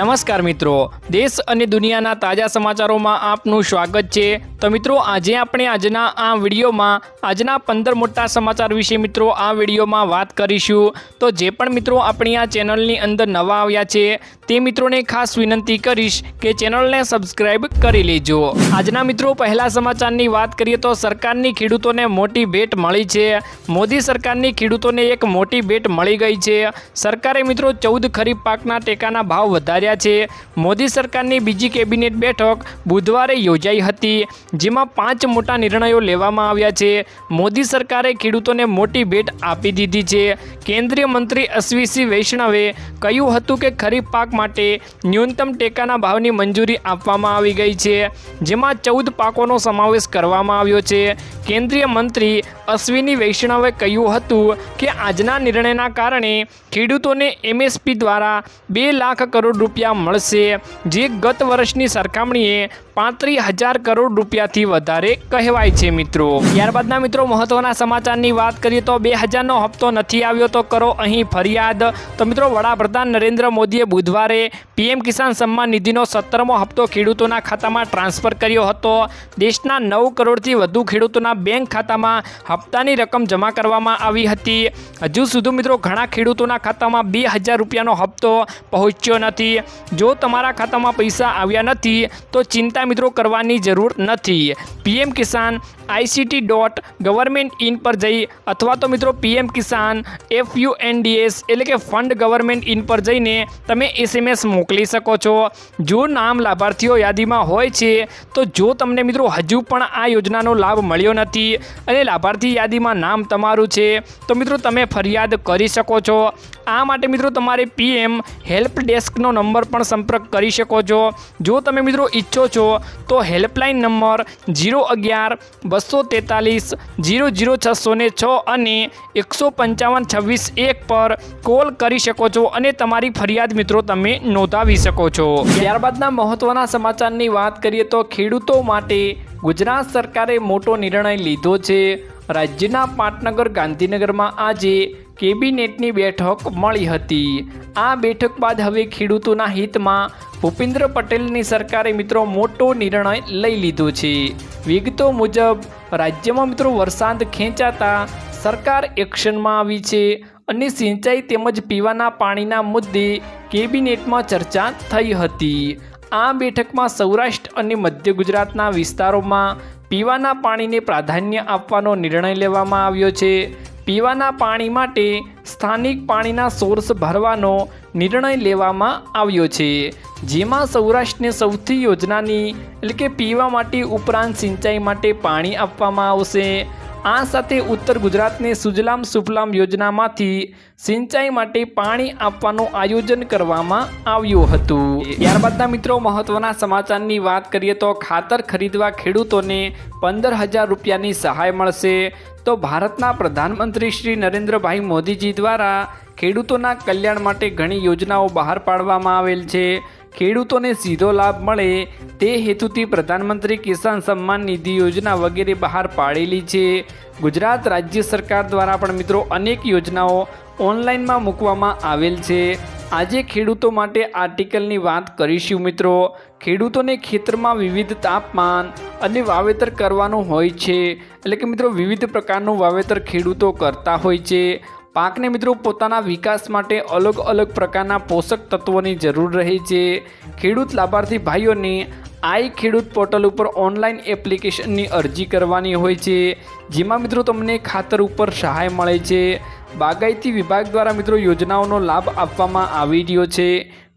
નમસ્કાર મિત્રો. દેશ અને દુનિયાના તાજા સમાચારોમાં આપનું સ્વાગત છે. તો મિત્રો, આજે આપણે આજના આ વિડીયોમાં, આજના પંદર મોટા સમાચાર વિશે મિત્રો આ વિડીયોમાં વાત કરીશું. તો જે પણ મિત્રો આપણી આ ચેનલની અંદર નવા આવ્યા છે, તે મિત્રોને ખાસ વિનંતી કરીશ કે ચેનલને સબસ્ક્રાઈબ કરી લેજો. આજના મિત્રો, પહેલા સમાચારની વાત કરીએ તો સરકારની ખેડૂતોને મોટી ભેટ મળી છે. મોદી સરકારની ખેડૂતોને એક મોટી ભેટ મળી ગઈ છે. સરકારે મિત્રો ચૌદ ખરીફ પાકના ટેકાના ભાવ વધાર્યા છે. મોદી સરકારની બીજી કેબિનેટ બેઠક બુધવારે યોજાઈ હતી, જેમાં પાંચ મોટા નિર્ણયો લેવામાં આવ્યા છે. મોદી સરકારે ખેડૂતોને મોટી ભેટ આપી દીધી છે. કેન્દ્રીય મંત્રી અશ્વિસિંહ વૈષ્ણવે કહ્યું હતું કે ખરીફ પાક માટે ન્યૂનતમ ટેકાના ભાવની મંજૂરી આપવામાં આવી ગઈ છે, જેમાં ચૌદ પાકોનો સમાવેશ કરવામાં આવ્યો છે. કેન્દ્રીય મંત્રી અશ્વિની વૈષ્ણવે કહ્યું હતું કે આજના નિર્ણયના કારણે ખેડૂતોને એમએસપી દ્વારા બે લાખ કરોડ રૂપિયા મળશે, જે ગત વર્ષની સરખામણીએ પાંત્રીસ હજાર કરોડ રૂપિયાથી વધારે કહેવાય છે મિત્રો. ત્યારબાદના મિત્રો, મહત્વના સમાચારની વાત કરીએ તો બે હજારનો હપ્તો નથી આવ્યો તો કરો અહીં ફરિયાદ. તો મિત્રો, વડાપ્રધાન નરેન્દ્ર મોદીએ બુધવારે પીએમ કિસાન સન્માન નિધિનો સત્તરમો હપ્તો ખેડૂતોના ખાતામાં ટ્રાન્સફર કર્યો હતો. દેશના નવ કરોડથી વધુ ખેડૂતોના બેંક ખાતામાં હપ્તાની રકમ જમા કરવામાં આવી હતી. હજુ સુધી મિત્રો, ઘણા ખેડૂતોના ખાતામાં બે હજાર રૂપિયાનો હપ્તો પહોંચ્યો નથી. જો તમારા ખાતામાં પૈસા આવ્યા નથી, તો ચિંતા મિત્રો કરવાની જરૂર નથી. PM Kisan ICT dot government in પર જઈ અથવા તો મિત્રો પીએમ કિસાન એફ યુ એટલે કે ફંડ ગવર્મેન્ટ ઇન પર જઈને તમે એસએમએસ મોકલી શકો છો. જો નામ લાભાર્થીઓ યાદીમાં હોય છે, તો જો તમને મિત્રો હજુ પણ આ યોજનાનો લાભ મળ્યો નથી અને લાભાર્થી યાદીમાં નામ તમારું છે, તો મિત્રો તમે ફરિયાદ કરી શકો છો. આ માટે મિત્રો તમારે પીએમ હેલ્પ ડેસ્કનો નંબર પણ સંપર્ક કરી શકો છો. જો તમે મિત્રો ઈચ્છો છો, તો હેલ્પલાઇન નંબર જીરો અગિયાર, બસો તેતાલીસ, જીરો જીરો છસો ને છ અને એકસો પંચાવન છવ્વીસ એક પર કોલ કરી શકો છો અને તમારી ફરિયાદ મિત્રો તમે નોંધાવી શકો છો. ત્યારબાદના મહત્વના સમાચારની વાત કરીએ તો ખેડૂતો માટે ગુજરાત સરકારે મોટો નિર્ણય લીધો છે. રાજ્યના પાટનગર ગાંધીનગરમાં આજે કેબિનેટની બેઠક મળી હતી. આ બેઠક બાદ હવે ખેડૂતોના હિતમાં ભૂપેન્દ્ર પટેલની સરકારે મિત્રો મોટો નિર્ણય લઈ લીધો છે. વિગતો મુજબ, રાજ્યમાં મિત્રો વરસાદ ખેંચાતા સરકાર એક્શનમાં આવી છે અને સિંચાઈ તેમજ પીવાના પાણીના મુદ્દે કેબિનેટમાં ચર્ચા થઈ હતી. આ બેઠકમાં સૌરાષ્ટ્ર અને મધ્ય ગુજરાતના વિસ્તારોમાં પીવાના પાણીને પ્રાધાન્ય આપવાનો નિર્ણય લેવામાં આવ્યો છે. પીવાના પાણી માટે સ્થાનિક પાણીના સોર્સ ભરવાનો નિર્ણય લેવામાં આવ્યો છે. જેમાં સૌરાષ્ટ્રને સૌથી યોજનાની, એટલે કે પીવા માટે ઉપરાંત સિંચાઈ માટે પાણી આપવામાં આવશે. આ સાથે ઉત્તર ગુજરાતને સુજલામ સુફલામ યોજનામાંથી સિંચાઈ માટે પાણી આપવાનું આયોજન કરવામાં આવ્યું હતું. ત્યારબાદના મિત્રો, મહત્વના સમાચારની વાત કરીએ તો ખાતર ખરીદવા ખેડૂતોને પંદર હજાર રૂપિયાની સહાય મળશે. તો ભારતના પ્રધાનમંત્રી શ્રી નરેન્દ્રભાઈ મોદીજી દ્વારા ખેડૂતોના કલ્યાણ માટે ઘણી યોજનાઓ બહાર પાડવામાં આવેલ છે. ખેડૂતોને સીધો લાભ મળે તે હેતુથી પ્રધાનમંત્રી કિસાન સન્માન નિધિ યોજના વગેરે બહાર પાડેલી છે. ગુજરાત રાજ્ય સરકાર દ્વારા પણ મિત્રો અનેક યોજનાઓ ઓનલાઈનમાં મૂકવામાં આવેલ છે. આજે ખેડૂતો માટે આર્ટિકલની વાત કરીશું મિત્રો. ખેડૂતોને ખેતરમાં વિવિધ તાપમાન અને વાવેતર કરવાનું હોય છે. એટલે કે મિત્રો, વિવિધ પ્રકારનું વાવેતર ખેડૂતો કરતા હોય છે. પાકને મિત્રો પોતાના વિકાસ માટે અલગ અલગ પ્રકારના પોષક તત્વોની જરૂર રહે છે. ખેડૂત લાભાર્થી ભાઈઓને આઈ ખેડૂત પોર્ટલ ઉપર ઓનલાઈન એપ્લિકેશનની અરજી કરવાની હોય છે. જેમાં મિત્રો તમને ખાતર ઉપર સહાય મળે છે. બાગાયતી વિભાગ દ્વારા મિત્રો યોજનાઓનો લાભ આપવામાં આવી રહ્યો છે.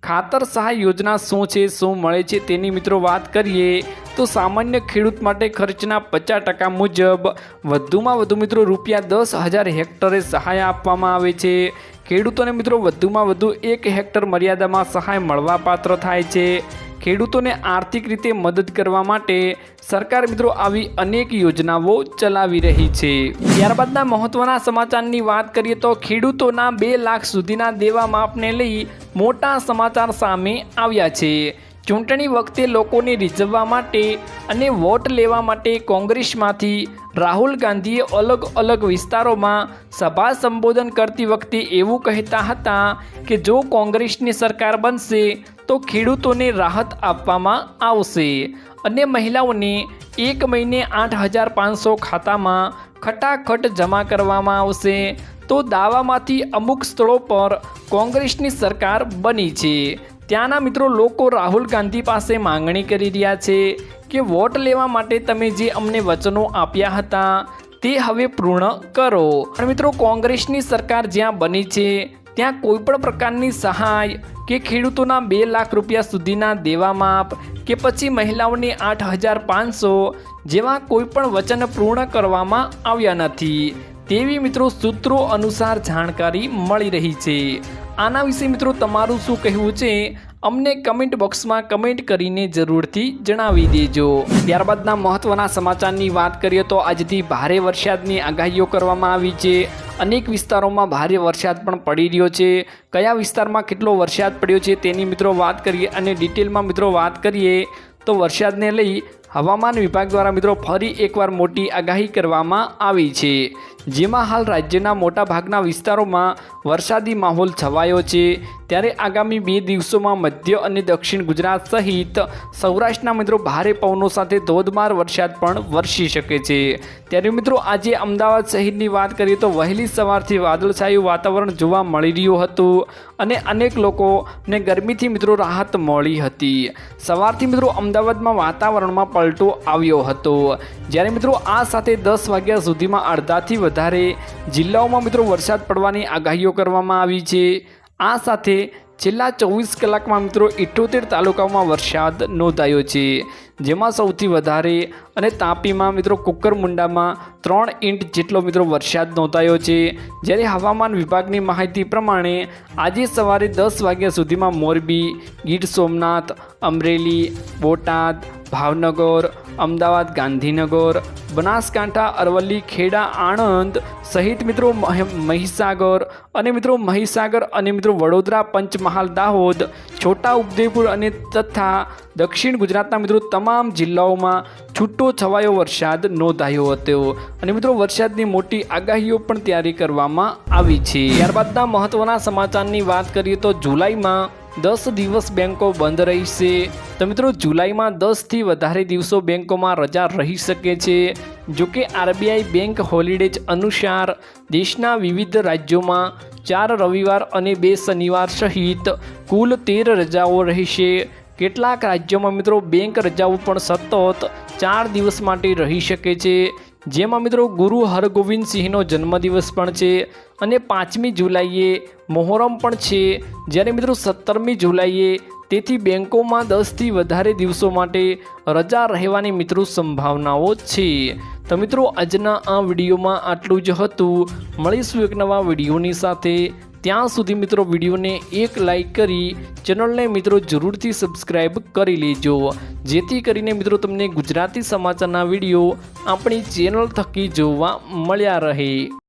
ખાતર સહાય યોજના શું છે, શું મળે છે તેની મિત્રો વાત કરીએ, તો સામાન્ય ખેડૂત માટે ખર્ચના પચાસ ટકા મુજબ વધુમાં વધુ મિત્રો રૂપિયા દસ હજાર હેક્ટરે સહાય આપવામાં આવે છે. ખેડૂતોને મિત્રો વધુમાં વધુ એક હેક્ટર મર્યાદામાં સહાય મળવાપાત્ર થાય છે. ખેડૂતોને આર્થિક રીતે મદદ કરવા માટે સરકાર મિત્રો આવી અનેક યોજનાઓ ચલાવી રહી છે. ત્યારબાદના મહત્વના સમાચારની વાત કરીએ તો ખેડૂતોના બે લાખ સુધીના દેવા માફને લઈ મોટા સમાચાર સામે આવ્યા છે. ચૂંટણી વખતે લોકોને રીઝવવા માટે અને વોટ લેવા માટે કોંગ્રેસમાંથી રાહુલ ગાંધીએ અલગ અલગ વિસ્તારોમાં સભા સંબોધન કરતી વખતે એવું કહેતા હતા કે જો કોંગ્રેસની સરકાર બનશે, તો ખેડૂતોને રાહત આપવામાં આવશે અને મહિલાઓને એક મહિને આઠ હજાર પાંચસો ખાતામાં ખટાખટ જમા કરવામાં આવશે. તો દાવામાંથી અમુક સ્થળો પર કોંગ્રેસની સરકાર બની છે. ત્યાંના મિત્રો લોકો રાહુલ ગાંધી પાસે માંગણી કરી રહ્યા છે કે વોટ લેવા માટે તમે જે અમને વચનો આપ્યા હતા, તે હવે પૂર્ણ કરો. અને મિત્રો, કોંગ્રેસની સરકાર જ્યાં બની છે, ત્યાં કોઈ પણ પ્રકારની સહાય કે ખેડૂતોના બે લાખ રૂપિયા સુધીના દેવા માપ કે પછી મહિલાઓને આઠ હજાર પાંચસો જેવા કોઈ પણ વચન પૂર્ણ કરવામાં આવ્યા નથી. તેવી મિત્રો સૂત્રો અનુસાર જાણકારી મળી રહી છે. આના વિશે મિત્રો તમારું શું કહેવું છે? અમને કમેન્ટ બોક્સમાં કમેન્ટ કરીને જરૂરથી જણાવી દેજો. ત્યારબાદના મહત્વના સમાચારની વાત કરીએ તો આજથી ભારે વરસાદની આગાહીઓ કરવામાં આવી છે. અનેક વિસ્તારોમાં ભારે વરસાદ પણ પડી રહ્યો છે. કયા વિસ્તારમાં કેટલો વરસાદ પડ્યો છે તેની મિત્રો વાત કરીએ અને ડિટેલમાં મિત્રો વાત કરીએ તો વરસાદને લઈ હવામાન વિભાગ દ્વારા મિત્રો ફરી એકવાર મોટી આગાહી કરવામાં આવી છે. જેમાં હાલ રાજ્યના મોટા ભાગના વિસ્તારોમાં વરસાદી માહોલ છવાયો છે. ત્યારે આગામી બે દિવસોમાં મધ્ય અને દક્ષિણ ગુજરાત સહિત સૌરાષ્ટ્રના મિત્રો ભારે પવનો સાથે ધોધમાર વરસાદ પણ વરસી શકે છે. ત્યારે મિત્રો આજે અમદાવાદ શહેરની વાત કરીએ તો વહેલી સવારથી વાદળછાયું વાતાવરણ જોવા મળી રહ્યું હતું અને અનેક લોકોને ગરમીથી મિત્રો રાહત મળી હતી. સવારથી મિત્રો અમદાવાદમાં વાતાવરણમાં પલટો આવ્યો હતો. જ્યારે મિત્રો આ સાથે દસ વાગ્યા સુધીમાં અડધાથી વધારે જિલ્લાઓમાં મિત્રો વરસાદ પડવાની આગાહીઓ કરવામાં આવી છે. આ સાથે છેલ્લા ચોવીસ કલાકમાં મિત્રો ઇઠોતેર તાલુકાઓમાં વરસાદ નોંધાયો છે. જેમાં સૌથી વધારે અને તાપીમાં મિત્રો કુકરમુંડામાં ત્રણ ઇંચ જેટલો મિત્રો વરસાદ નોંધાયો છે. જ્યારે હવામાન વિભાગની માહિતી પ્રમાણે આજે સવારે દસ વાગ્યા સુધીમાં મોરબી, ગીર સોમનાથ, અમરેલી, બોટાદ ભાવનગર, અમદાવાદ, ગાંધીનગર, બનાસકાંઠા, અરવલ્લી, ખેડા, આણંદ સહિત મિત્રો મહ- મહીસાગર અને મિત્રો મહીસાગર અને મિત્રો વડોદરા, પંચમહાલ, દાહોદ છોટા ઉદેપુર અને તથા દક્ષિણ ગુજરાતના મિત્રો તમામ જિલ્લાઓમાં છૂટો છવાયો વરસાદ નોંધાયો હતો. અને મિત્રો વરસાદની મોટી આગાહીઓ પણ તૈયારી કરવામાં આવી છે. ત્યારબાદના મહત્વના સમાચારની વાત કરીએ તો જુલાઈમાં દસ દિવસ બેંકો બંધ રહેશે. તો મિત્રો, જુલાઈમાં દસથી વધારે દિવસો બેંકોમાં રજા રહી શકે છે. જોકે આરબીઆઈ બેંક હોલિડેજ અનુસાર દેશના વિવિધ રાજ્યોમાં ચાર રવિવાર અને બે શનિવાર સહિત કુલ તેર રજાઓ રહેશે. કેટલાક રાજ્યોમાં મિત્રો, બેંક રજાઓ પણ સતત ચાર દિવસ માટે રહી શકે છે. જેમાં મિત્રો ગુરુ હરગોવિંદ સિંહનો જન્મદિવસ પણ છે અને પાંચમી જુલાઈએ મોહરમ પણ છે. જ્યારે મિત્રો સત્તરમી જુલાઈએ તેથી બેંકોમાં દસથી વધારે દિવસો માટે રજા રહેવાની મિત્રો સંભાવનાઓ છે. તો મિત્રો આજના આ વિડીયોમાં આટલું જ હતું. મળીશું એક નવા વિડીયોની સાથે. ત્યાં સુધી મિત્રો વિડીયોને એક લાઈક કરી ચેનલને મિત્રો જરૂરથી સબસ્ક્રાઈબ કરી લેજો. જેથી કરીને મિત્રો તમને ગુજરાતી સમાચારના વીડિયો આપણી ચેનલ થકી જોવા મળ્યા રહે.